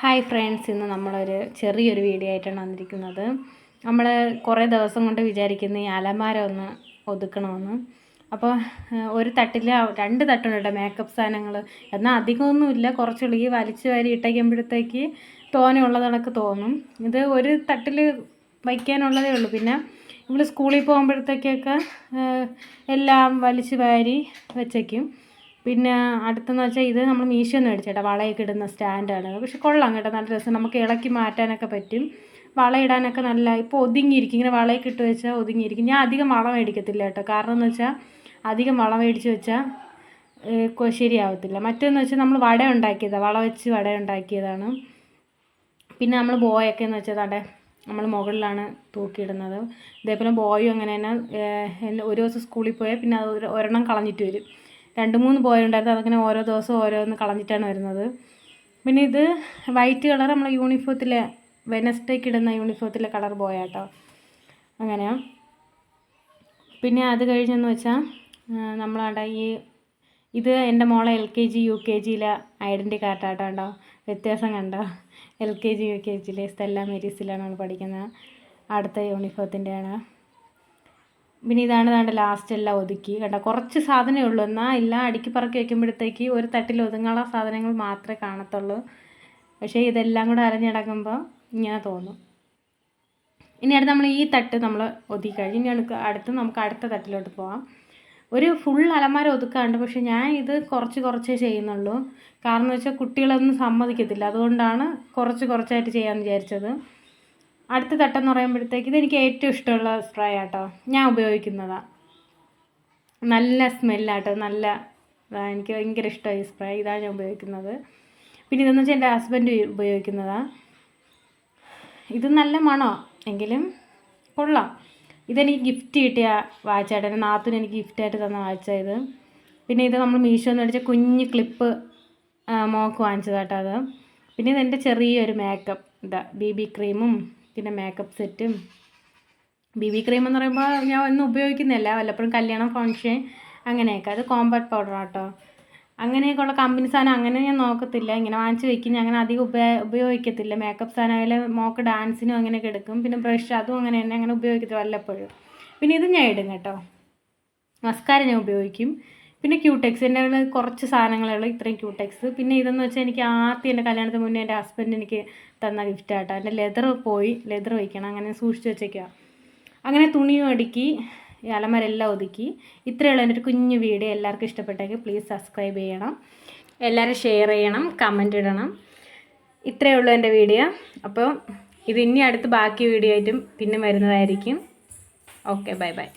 Hi friends ഇന്ന് നമ്മളൊരു ചെറിയൊരു വീഡിയോ ആയിട്ടാണ് വന്നിരിക്കുന്നത്. നമ്മൾ കുറേ ദിവസം കൊണ്ട് വിചാരിക്കുന്ന ഈ അലമാര ഒന്ന് ഒതുക്കണമെന്ന്. അപ്പോൾ ഒരു തട്ടിൽ രണ്ട് തട്ടുണ്ട് കേട്ടോ മേക്കപ്പ് സാധനങ്ങൾ. എന്നാൽ അധികമൊന്നുമില്ല. കുറച്ചുള്ളി വലിച്ചു വാരി ഇട്ടയ്ക്കുമ്പോഴത്തേക്ക് തോനെയുള്ളത് കണക്ക് തോന്നും. ഇത് ഒരു തട്ടിൽ വയ്ക്കാനുള്ളതേ ഉള്ളൂ. പിന്നെ നമ്മൾ സ്കൂളിൽ പോകുമ്പോഴത്തേക്കൊക്കെ എല്ലാം വലിച്ചു വാരി വെച്ചേക്കും. പിന്നെ അടുത്തെന്ന് വെച്ചാൽ ഇത് നമ്മൾ മീശോ നിന്ന് മേടിച്ചേട്ടാ വളയൊക്കെ ഇടുന്ന സ്റ്റാൻഡാണ് പക്ഷെ കൊള്ളാം കേട്ടോ നല്ല രസം. നമുക്ക് ഇളക്കി മാറ്റാനൊക്കെ പറ്റും. വളയിടാനൊക്കെ നല്ല ഇപ്പോൾ ഒതുങ്ങിയിരിക്കും. ഇങ്ങനെ വളയൊക്കെ ഇട്ട് വെച്ചാൽ ഒതുങ്ങിയിരിക്കും. ഞാൻ അധികം വളം മേടിക്കത്തില്ല കേട്ടോ. കാരണം എന്ന് വെച്ചാൽ അധികം വളം മേടിച്ച് വെച്ചാൽ ശരിയാവത്തില്ല. മറ്റേന്ന് വെച്ചാൽ നമ്മൾ വട ഉണ്ടാക്കിയതാണ് വള വെച്ച് വട ഉണ്ടാക്കിയതാണ്. പിന്നെ നമ്മൾ ബോയൊക്കെ എന്ന് വെച്ചാൽ താണ്ടെ നമ്മൾ മുകളിലാണ് തൂക്കിയിടുന്നത്. ഇതേപോലെ ബോയും അങ്ങനെ തന്നെ ഒരു ദിവസം സ്കൂളിൽ പോയാൽ പിന്നെ അത് ഒരെണ്ണം കളഞ്ഞിട്ട് വരും. രണ്ട് മൂന്ന് ബോയ് ഉണ്ടായിരുന്നു. അതങ്ങനെ ഓരോ ദിവസവും ഓരോന്ന് കളഞ്ഞിട്ടാണ് വരുന്നത്. പിന്നെ ഇത് വൈറ്റ് കളർ നമ്മൾ യൂണിഫോത്തിലെ വെനസ്ഡേക്ക് ഇടുന്ന യൂണിഫോത്തിലെ കളർ ബോയാട്ടോ അങ്ങനെ പിന്നെ അത് കഴിഞ്ഞെന്ന് വെച്ചാൽ നമ്മളവിടെ ഈ ഇത് എന്റെ മോളെ L K G U K ജിയിലെ identity കാർഡാട്ടോ കണ്ടോ? വ്യത്യാസം കണ്ടോ? L K G U K ജിയിലെ സ്ഥല മേരീസിലാണ് നമ്മൾ പഠിക്കുന്നത്. അടുത്ത യൂണിഫോത്തിന്റെയാണ് പിന്നെ ഇതാണ് ദാണ്ട് ലാസ്റ്റ് എല്ലാം ഒതുക്കി. കണ്ടോ കുറച്ച് സാധനമേ ഉള്ളൂ. എന്നാൽ എല്ലാം അടുക്കി പറക്കി വെക്കുമ്പോഴത്തേക്ക് ഒരു തട്ടിൽ ഒതുങ്ങാനുള്ള സാധനങ്ങൾ മാത്രമേ കാണത്തുള്ളൂ. പക്ഷേ ഇതെല്ലാം കൂടെ അരഞ്ഞിടക്കുമ്പോൾ ഇങ്ങനെ തോന്നും. ഇനി അടുത്ത് നമ്മൾ ഈ തട്ട് നമ്മൾ ഒതുക്കി കഴിഞ്ഞ് ഇനി അടുക്ക അടുത്ത് നമുക്ക് അടുത്ത തട്ടിലോട്ട് പോവാം. ഒരു ഫുൾ അലമാര ഒതുക്കാണ്ട് പക്ഷേ ഞാൻ ഇത് കുറച്ച് കുറച്ചേ ചെയ്യുന്നുള്ളൂ. കാരണം എന്ന് വെച്ചാൽ കുട്ടികളൊന്നും സമ്മതിക്കത്തില്ല. അതുകൊണ്ടാണ് കുറച്ച് കുറച്ചായിട്ട് ചെയ്യാമെന്ന് വിചാരിച്ചത്. അടുത്ത തട്ടെന്ന് പറയുമ്പോഴത്തേക്ക് ഇത് എനിക്ക് ഏറ്റവും ഇഷ്ടമുള്ള സ്പ്രേ ആട്ടോ. ഞാൻ ഉപയോഗിക്കുന്നതാണ് നല്ല സ്മെല്ലാട്ടോ നല്ല എനിക്ക് ഭയങ്കര ഇഷ്ടമായി സ്പ്രേ ഇതാണ് ഞാൻ ഉപയോഗിക്കുന്നത്. പിന്നെ ഇതെന്ന് വെച്ചാൽ എന്റെ ഹസ്ബൻഡ് ഉപയോഗിക്കുന്നതാണ് ഇത് നല്ല മണോ? എങ്കിലും കൊള്ളാം. ഇതെനിക്ക് ഗിഫ്റ്റ് കിട്ടിയ വാച്ചായിട്ട് എന്റെ നാത്തിന് എനിക്ക് ഗിഫ്റ്റായിട്ട് തന്ന വാച്ച ഇത്. പിന്നെ ഇത് നമ്മൾ മീഷോ എന്ന് മേടിച്ച കുഞ്ഞ് ക്ലിപ്പ് മോക്ക് വാങ്ങിച്ചതാട്ടോ അത്. പിന്നെ ഇതെന്റെ ചെറിയൊരു മേക്കപ്പ് ഇതാ ബി ബി ക്രീമും പിന്നെ മേക്കപ്പ് സെറ്റും ബി ബി ക്രീം എന്ന് പറയുമ്പോൾ ഞാൻ ഒന്നും ഉപയോഗിക്കുന്നില്ല വല്ലപ്പോഴും കല്യാണം ഫങ്ഷൻ അങ്ങനെയൊക്കെ. അത് കോമ്പാക്ട് പൗഡർ ആട്ടോ. അങ്ങനെയൊക്കെയുള്ള കമ്പനി സാധനം അങ്ങനെ ഞാൻ നോക്കത്തില്ല. ഇങ്ങനെ വാങ്ങിച്ച് വെക്കും. ഞാൻ അങ്ങനെ അധികം ഉപയോഗ ഉപയോഗിക്കത്തില്ല. മേക്കപ്പ് സാധനമായാലും മോക്ക് ഡാൻസിനും അങ്ങനെയൊക്കെ എടുക്കും. പിന്നെ ബ്രഷ് അതും അങ്ങനെ തന്നെ അങ്ങനെ ഉപയോഗിക്കത്തില്ല വല്ലപ്പോഴും. പിന്നെ ഇത് ഞാൻ ഇടും കേട്ടോ. മസ്കാര ഞാൻ ഉപയോഗിക്കും. പിന്നെ ക്യൂടെക്സ് എന്റെ കയ്യിൽ കുറച്ച് സാധനങ്ങളേ ഉള്ളൂ ഇത്രയും ക്യൂടെക്സ് പിന്നെ ഇതെന്ന് വെച്ചാൽ എനിക്ക് ആദ്യം എന്റെ കല്യാണത്തിന് മുന്നേ എന്റെ ഹസ്ബൻഡ് എനിക്ക് തന്ന ഗിഫ്റ്റ് ആട്ടോ. എന്റെ ലെതർ പോയി ലെതർ വയ്ക്കണം അങ്ങനെ സൂക്ഷിച്ച് വെച്ചേക്കുക അങ്ങനെ തുണിയും അടുക്കി അലമാരെല്ലാം ഒതുക്കി. ഇത്രയുള്ള എന്റെ ഒരു കുഞ്ഞു വീഡിയോ. എല്ലാവർക്കും ഇഷ്ടപ്പെട്ടെങ്കിൽ പ്ലീസ് സബ്സ്ക്രൈബ് ചെയ്യണം. എല്ലാവരും ഷെയർ ചെയ്യണം കമന്റ് ഇടണം. ഇത്രയേ ഉള്ളൂ എന്റെ വീഡിയോ. അപ്പോൾ ഇത് ഇനി അടുത്ത് ബാക്കി വീഡിയോ ആയിട്ടും പിന്നെ വരുന്നതായിരിക്കും. Okay bye bye